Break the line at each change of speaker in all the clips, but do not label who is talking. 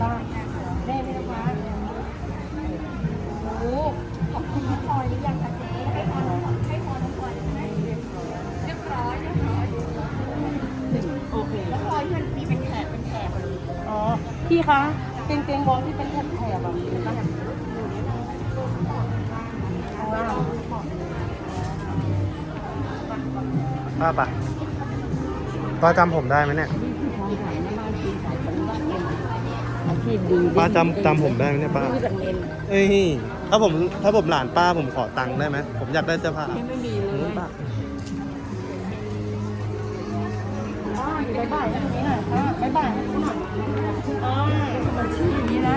ป้าได้ไหมคะโอ้ขอบคุณน้องพลอยหรือยังคะเจ๊ให้พอน้องพลอยให้พอน้องพลอยใช่ไหมเรียบร้อยเรียบร้อย
โอเค
น้องพลอยที่มันมีเป็นแถบเป็นแถบ
อ๋อพี่คะเตียงเตียงวอลที่เป็นแถบแถบแบบนี้ป่ะข้า
ป้าปะป้าจำผมได้ไหมเนี่ย
อาชีพดี
ป้าจำจำผมได้ไหมเนี่ยป้า
ไม่จากเงิน
เอ้ยถ้าผมถ้าผมหลานป้าผมขอตังค์ได้ไหมผมอยากได้เสื้อผ้า
ไม่ไม่มีเลย
ป้า
อ๋ออยู่ใบบ่ายตรงนี้หน่อยค่ะใบบ่ายอ๋อมันชื่ออย่างนี้นะ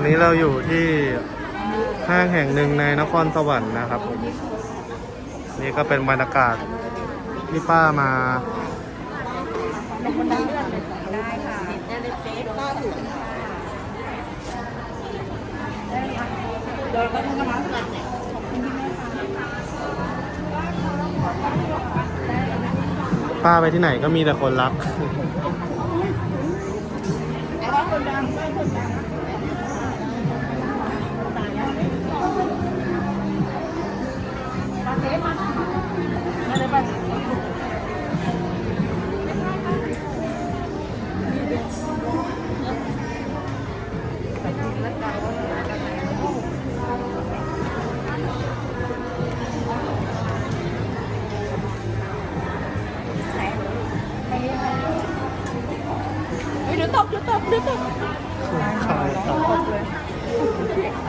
อนนี้เราอยู่ที่ห้างแห่งหนึ่งในนครสวรรค์นะครับผมนี่ก็เป็นบรรยากาศที่ป้ามาป้าไปที่ไหนก็มีแต่คนรัก
คนดังคนดัง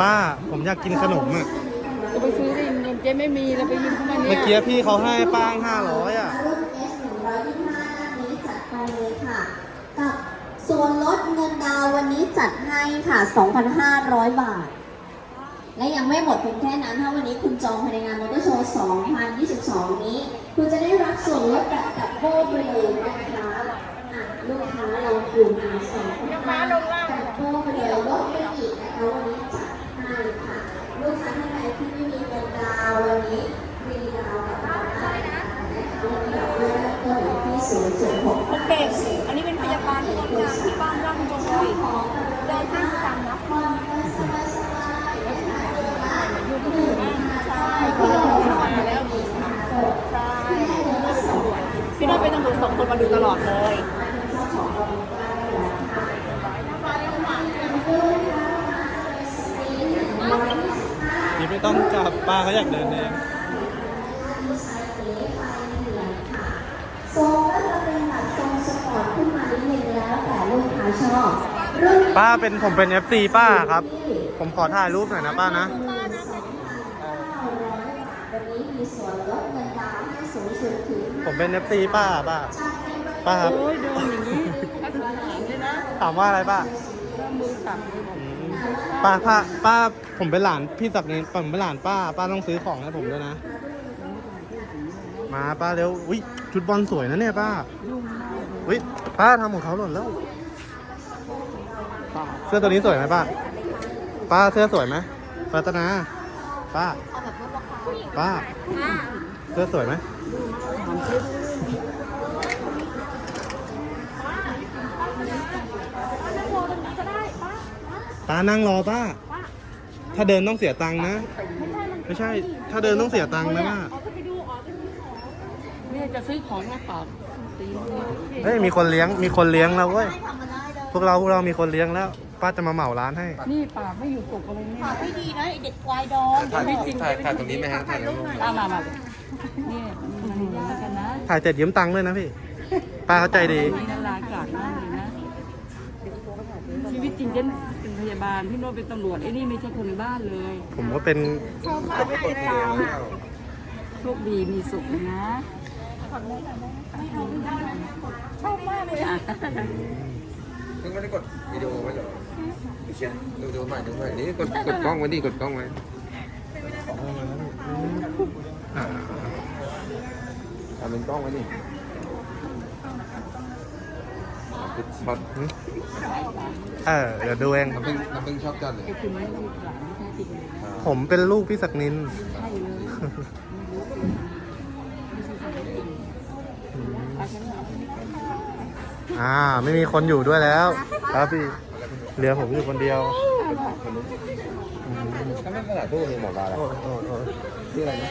ป้า ผมอยากกินขนมอะ
จะไปซื้อได้เงินเจ๊ไม่มีเราไปยืมเข้ามา
เมื่
เนี่
อยกี้พี่เขาให้ป้างห้าร้อยอะ
รุ่น S 125นี้จัดไปเลยค่ะ กับส่วนลดเงินดาวน์วันนี้จัดให้ค่ะ 2,500 บาท และยังไม่หมดเพียงแค่นั้น ถ้าวันนี้คุณจองภายในงานมอเตอร์โชว์ 2022 นี้ คุณจะได้รับส่วนลดแบบดับเบิลไปเลยนะคะอะลูกค้าเรากลุ่มอาสองดับเบิลไปเลยลดไปอีกนะคะวันนี้จัดให้ค่ะ ลูกค้าท่านใดที่ไม่มีเงินดาวน์วันนี้ฟรีดาวน์กับเราได้นะคะวันนี้ดอกเบี้ยเริ่มต้น อยู่ที่0.6
โอเคอันนี้เป็นพยาบาลที่ทำงานที่บ้านร่ำรวยเดินห้างประจำนะใช่พี่น้องพี่น้องมาแล้วมีสามคนใช่พี่น้องเป็นตำรวจสองคนมาดูตลอดเลย
นี่ไม่ต้องจับป้าเขาอยากเดินเอง
ทรงก็จะเป็นแบบทรงสปอร์ตขึ้นมานิดนึงแล้วแต่ลูกค้าชอบรุ่นนี้
ป้าเป็นผมเป็น FC ป้าครับ ผมขอถ่ายรูปหน่อยนะป้านะ
วันนี้มีส่วนลดเงินดาวน์ให้สูงสุดถึง
ผมเป็น FC ป้าป้าป้าครับ
โอ้ยโดนอย่างนี้ถ้าถึงถามเลยนะ
ถามว่าอะไรป้า
เริ่มมือสั่นเลยบอก
อืมป้าป้าป้าผมเป็นหลานพี่ศักดิ์เนี่ยผมเป็นหลานป้า ป้าต้องซื้อของให้ผมด้วยนะ มาป้าเร็วอุ้ยชุดบอลสวยนะเนี่ยป้าอุ้ยป้าทำของเขาหล่นแล้ว เสื้อตัวนี้สวยไหมป้า ป้าเสื้อสวยไหมรัตนา ป้า ป้า เสื้อสวยไหมป้านั่งรอป้า ถ้าเดินต้องเสียตังค์นะ ไม่ใช่ ถ้าเดินต้องเสียตังค์นะป้า
เนี่ยจะซื้อของมาฝากตี
เฮ้ย มีคนเลี้ยง มีคนเลี้ยงแล้วเว้ยพ วกเราพวกเรามีคนเลี้ยงแล้ว
เป้า
จะมาเหมาร้านให้
นี่ปากไม่อยู่ตกอะไรนี่
ฝากไม่ดีนะไอเด็กควายดอง
ถ่ายถ่ายถ่ายตรงนี้ไหมฮะถ่ายตรงนี้
ตามมามานี่มันยากกันนะ
ถ่ายเสร็จยืมตังค์ด้วยนะพี่ ป้าเข้าใจดี
นี่นาลากาดมากเลยนะ ชีวิตจริงเจนเป็นพยาบาล พี่โน้ตเป็นตำรวจไอ้นี่ไม่ใช่คนในบ้านเลย
ผมก็เป็น
โชคดีมีสุขนะ
ชอบมากเลยอะ
มึงไม่ได้กดวิดีโอไว้เหรอดูดูใหม่ดูใหม่นี่กดกดกล้องไว้ดิกดกล้องไว้
อ่า
ทำเป็นกล้องไว้ดิติดช็อต
เออเดี๋ยวดูเอง
น้ำผึ้งน้ำผึ้งชอบจัดเลย
ไอ้คุณไม่ลูกหลานไม่ใช่จริงเลย
ผมเป็นลูกพี่ศักนิน
ใช่เลยอาฉันเอา
อ่า ไม่มีคนอยู่ด้วยแล้ว ครับพี่เหลือผมอยู่คนเดียวอืม
ถ้าไม่ขนาดตู้นี่หมอปลาแล้ว
โอ้ยโอ้ยโอ้ย
ชื่ออะไรนะ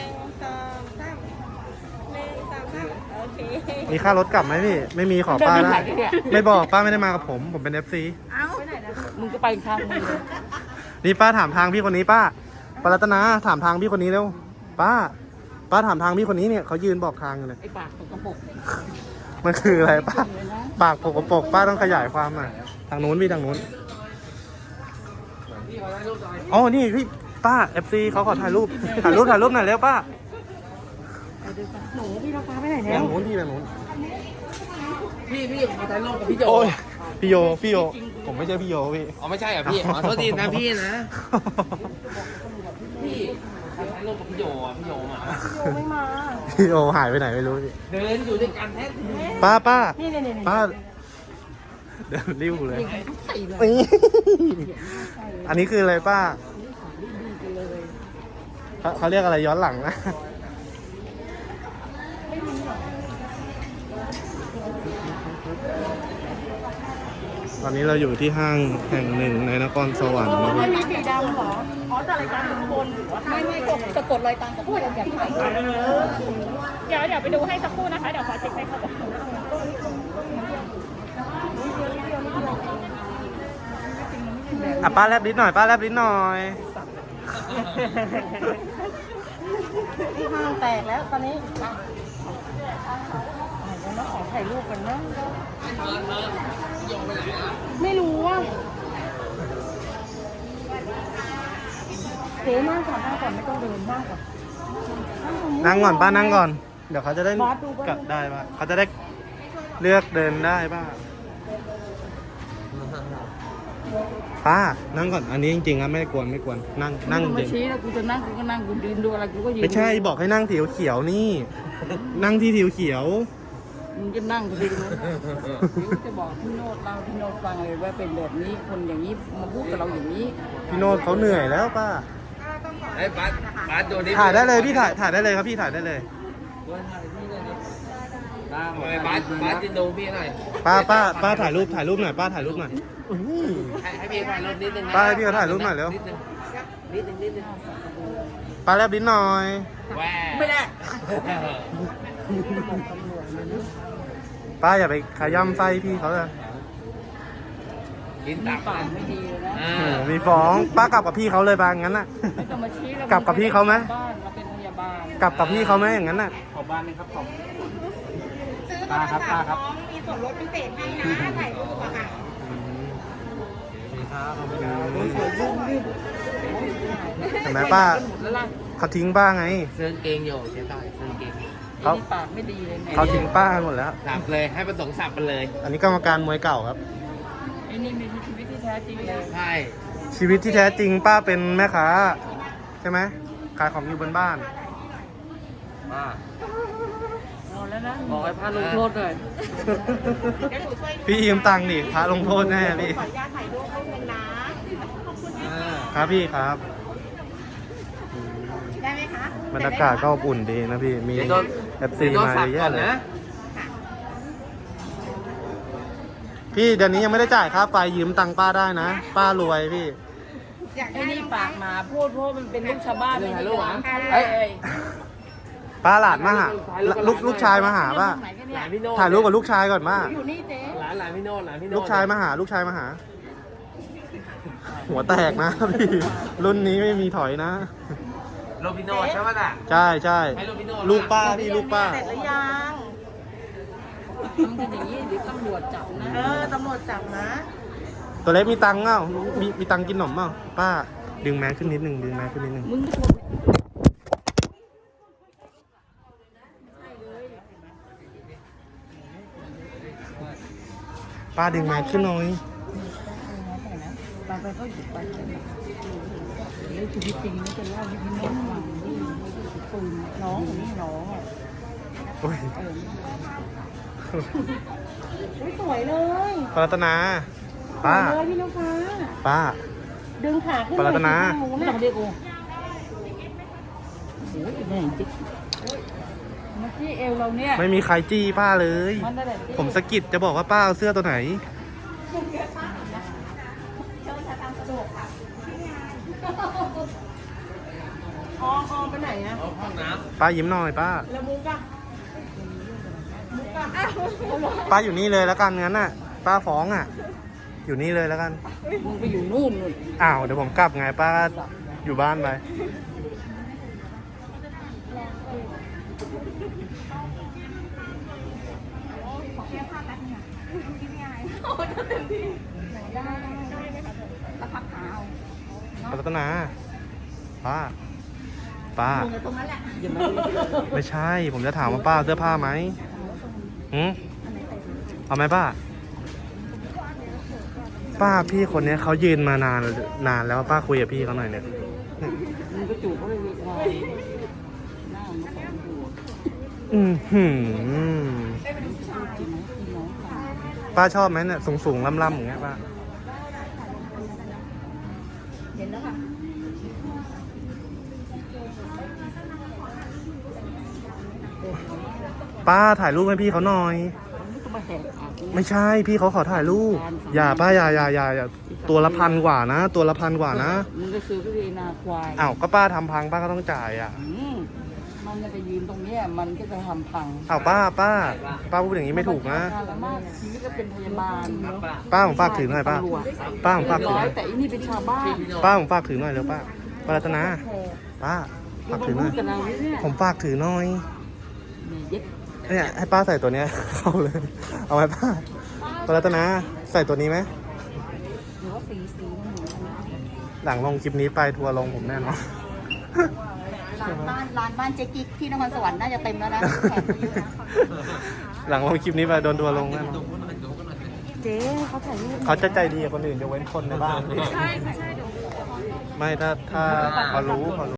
มีค่ารถกลับไหมพี่ ไม่มีขอป้าได้ไม่บอกป้าไม่ได้มากับผม ผมเป็น FC
มึงก็ไปทางมึงเลย
นี่ป้าถามทางพี่คนนี้ป้าปารัตนาถามทางพี่คนนี้เร็ว ป้า ป้าถามทางพี่คนนี้เนี่ยเขายืนบอกทางอยู่เลย
ไอ้ปากตกกระปรก
มันคืออะไรป้า
เลยนะ
ปากปกปรกป้าต้องขยายความหน่อยทางนู้นพี่ทางนู้นอ๋อนี่พี่ป้า FC เขาขอถ่ายรูปถ่ายรูปถ่ายรูปหน่อยเร็วป้า
หนูพี่ราคาไปไหน
แบ
แล้ว
งนู้นพี่แบงนู้น
พี่พี่มาถ่ายรูปกับพี่โจ
โอ้ยพี่โยพี่โยผมไม่ใช่พี่โยพี่
อ๋อไม่ใช่อะพี่ขอโทษทีนะพี่นะพี่ถ่าย รูปกับพี่โจอะพี่โจมา
ไม่มา
พี่โยหายไปไหนไม่รู้พี่
เดินอยู่ด้วยกันแท้
ป้าป้า
นี่นี่นี่
ป้าเดินริ้วเลย
ตีเลย
นี่อันนี้คืออะไรป้าเขาเขาเรียกอะไรย้อนหลังนะ อนนี้เราอยู่ที่ห้างแห่งหนึ่งในนครสวรรค์นะครับ
ไม่มีสีดำเหรอ อ๋อแต่รายการข้างบนหรือว่า
ไม่ไม่กดสะกดรอยตามกับพูดแบบถ่าย
เดี๋ยวเดี๋ยวไปดูให้สักครู่นะคะ เดี๋ยวขอเช็คให้เขาบอก
อะป้าแลบลิ้นหน่อย ป้าแลบลิ้นหน่อย
ห้างแตกแล้วตอนนี้ เดี๋ยวเราขอถ่ายรูปกันนะไม่รู้ว่าเจ๊นั่งก่อนนั่งก่อนไม่ต้องเดินนั่งก่อน
นั่งก่อนป้านั่งก่อน เดี๋ยวเขาจะได้กลับได้ป่ะเขาจะได้เลือกเดินได้ป่ะป้านั่งก่อนอันนี้จริงๆครับไม่ได้กวนไม่กวนนั่งนั่ง
มึ
จ
มา
ริง
ชี้แล้วกูจะนั่งกูก็นั่งกูยืนดูอะไรกูก็ยืน
ไม่ใช่บอกให้นั่งถีเขียวๆนี่ นั่งที่ถีเขียว
มึงก็นั่งกูดีนะจะบอกพี่โนดเล่าพี่โนดฟังเลยว่าเป็นแบบนี้คนอย่างนี้มาพูดกับเราอย่างนี้
พี่โนดเขาเหนื่อยแล้วป้า
ไอ้บัสบัสโดนดิ
ถ่ายได้เลยพี่ถ่ายถ่ายได้เลยครับพี่ถ่ายได้เลย
ทำไมบัสบัสจะดูพี่หน่อย
ป้าป้าป้าถ่ายรูปถ่ายรูปหน่อยป้าถ่ายรูปหน่อยอื้อหือ
ให้ให้พี่ถ่ายรูปนิดนึงนะ
ป้าให้พี่เขาถ่ายรูปหน่อยเร็ว
นิดนึงนิดนึงนิดนึง
ป้าแลบลิ้นหน่อย
แหว
ไม่ได้
ป้าอย่าไปขย้ำไส้พี่เขาเลย
กินตับ
ปากไม่ดีเลยนะ
อ่า
โอ้โหมีฟ้องป้ากลับกับพี่เขาเลยบางงั้นน่ะ
ไม่ต้องมาชี้แล้ว
กลับกับพี่เขาไหม
บ้านเราเป็นพยาบาล
กลับกับพี่เขาไหมอย่างนั้นน่ะ
ขอบ้านนึงครับขอ
ซื้อโทรศัพท์น้องมีส่วนลดพิเศษให้นะถ่ายรูปอะค่ะ
เห็นไหมป้า
แล้วล่ะ
เขาทิ้งป้าไง
เสื้อเกงอยู่เสียดายเสื้อเกง
เขา
ไอ้นี่ปากไม่ดีเลยแม่
เขาทิ้งป้ากันหมดแล้ว
สับเลยให้ผสมสับไปเลย
อันนี้กรรมการมวยเก่าครับ
ไอ้นี่มีชีวิตที่แท้จริงเลย
ใช่
ชีวิตที่แท้จริงป้าเป็นแม่ค้า ใช่ไหมขายของอยู่บนบ้าน
ป้า
เอาแล้วนะบอกให้พาลงโทษเลย
เดี๋ยวหนูช่วยดู
พี่ยืมตังค์ดิพระลงโทษแน่พี่
ขออนุญาตถ่ายรูปรูปหนึงนะ
อ่า
ครับพี่ครับ
ได้ไหมคะ
บรรยากาศก็อบอุ่นดีนะพี่มี
เดี๋ยวโดน
เอฟซี
เดี๋ยวโดน
มา
สับ
เย
ก่อ
อะ
น
เลย
นะ
พี่เดี๋ยวนี้ยังไม่ได้จ่ายค่าไฟยืมตังค์ป้าได้นะ ป้ารวยพี่
อยาก
ไอ้
ได้
นี่ปากหมาพูดเพราะมันเป็นลูกชาวบ้านไม่
ถ่ายรู
ได้
ปเหรอ
เอ้ย
ป้าหลานมาหาลูกลูกชายมาหาป้า
ไหนกัน
ห
เนี่ย
ลานพี่โน้ต
ถ่ายรูปกับลูกชายก่อนมา
อยู่นี่เจ๊
หลานหลานพี่โน้ตหลานพี่โน้ต
ลูกชายมาหา ลูกชายมาหา หัวแตกนะพี่รุ่นนี้ไม่มีถอยนะ
โรบิโนใช่ไหมน่ะ
ใช่ใช่
ให้โรบิโน่
ลูกป้าพี่ลูกป้า
เสร็จหรือยัง
ทำกันอย่างนี้เดี๋ยวตำรวจจับนะ
เออตำรวจจับนะ
ตัวเล็กมีตังค์เปล่ามีมีตังค์กินขนมเปล่าป้า ดึงแมสขึ้นนิดหนึ่งดึงแมสขึ้นนิดหนึ่ง
มึงก็
ป้าดึงแมสขึ้นหน่อย
บางไปเขาหยิบไป เดี๋ยวชีวิตจริงนี่จะเล่าให้พี่น้องฟังนี่ปืนน้องคนนี้น้องอะ
โอ้ย
เออ
อุ้ยสวยเลย
ปารัตนา ป้า
สวยเลยพี่น้องฟ้า
ป้า
ดึงขาขึ้น
ปรัตนา
หมู
ไม่
น่ะ
ต้องเรียกกูโอ้ยแม่งจิ๊กเมื่อกี้เอวเราเนี่ย
ไม่มีใครจี้ป้าเลย
มันได้แบบ
ผมสะกิดจะบอกว่าป้าเอาเสื้อตัวไหน
ออมออมไปไหนอะ
ป้ายิ้มหน่อยป้า
แล้วมุกอะมุกอะอ้าว
ป้าอยู่นี่เลยแล้วกันงั้นน่ะ ป้าฟ้องอะ อยู่นี่เลยแล้วกัน
มึงไปอยู่นู่นนู่น
อ้าวเดี๋ยวผมกลับไงป้าอยู่บ้านไป
แล้วพักขาเอา
ปารัตนาป้า ป้า
ตรงนั้นแหละ
อย่ามา
ไม่ใช่ ผมจะถามว่าป้าเอาเสื้อผ้าไหมหืมเอาไหมป้า ป้าพี่คนเนี้ยเขายืนมานานนานแล้วป้าคุยกับพี่เขาหน่อยเนี่ย
มึงก็จูบเขาเลยเวทวายหน้ามันก็ของดู
อือหือ
จริงไหมพี่น้องกัน
ป้าชอบไหมเนี่ยสูงสูงๆล่ำๆอย่างเงี้ยป้า
เห็นแล้วค่ะ
ป้าถ่ายรูปให้พี่เขาหน่อย
มึงก็มาแหกปากกู
ไม่ใช่พี่เขาขอถ่ายรูป อย่าป้าอย่าอย่าอย่าอย่าตัวละพันกว่านะ ตัวละพันกว่านะ
มึงก็ซื้อไปเลยนาควาย
อ้าวก็ป้าทำพังป้าก็ต้องจ่ายอะ
อืมมันจะไปยืนตรงเนี้ยมันก็จะทำพัง
อ้าวป้าป้า ป้าพูดอย่างนี้ไม่ถูกนะ
การละมากชีวิตก็เป็นพยาบาล
ป้าผมฝากถือหน่อยป้า
ตำรวจ
ป้าผมฝากถือ
ร้
ห
อ
น่อยย
แต่อันนี้เป็นชาวบ้าน
ป้าผมฝากถือหน่อยเร็วป้าป้ารัตนา ป้าฝากถือหน่อย
กันเราเนี่ย
ผมฝากถือหน่อย
มีเย็ด
เนี่ยให้ป้าใส่ตัวเนี้ย เข้าเลย เอาไหมป้าป้ารัตนาใส่ตัวนี้ไหม
หรือว่าสีสีมันเหมือนกันนะ
หลังลงคลิปนี้ไปทัวร์ลงผมแน่นอน
ร้านบ้านร้านบ้านเจ๊กิ๊กที่นครสวรรค์น่าจะเต็มแล้วนะแขกเยอะนะ
หลังลงคลิปนี้ไปโดนทัวร์ลงแน่นอน
เจ๊เขาถ่ายรูป
เขาจะใจดีกับคนอื่นยกเว้นคนในบ้าน
ใช่ใช่ใช่เดี๋ยว
ไม่ถ้าถ้าเขารู้เขารู้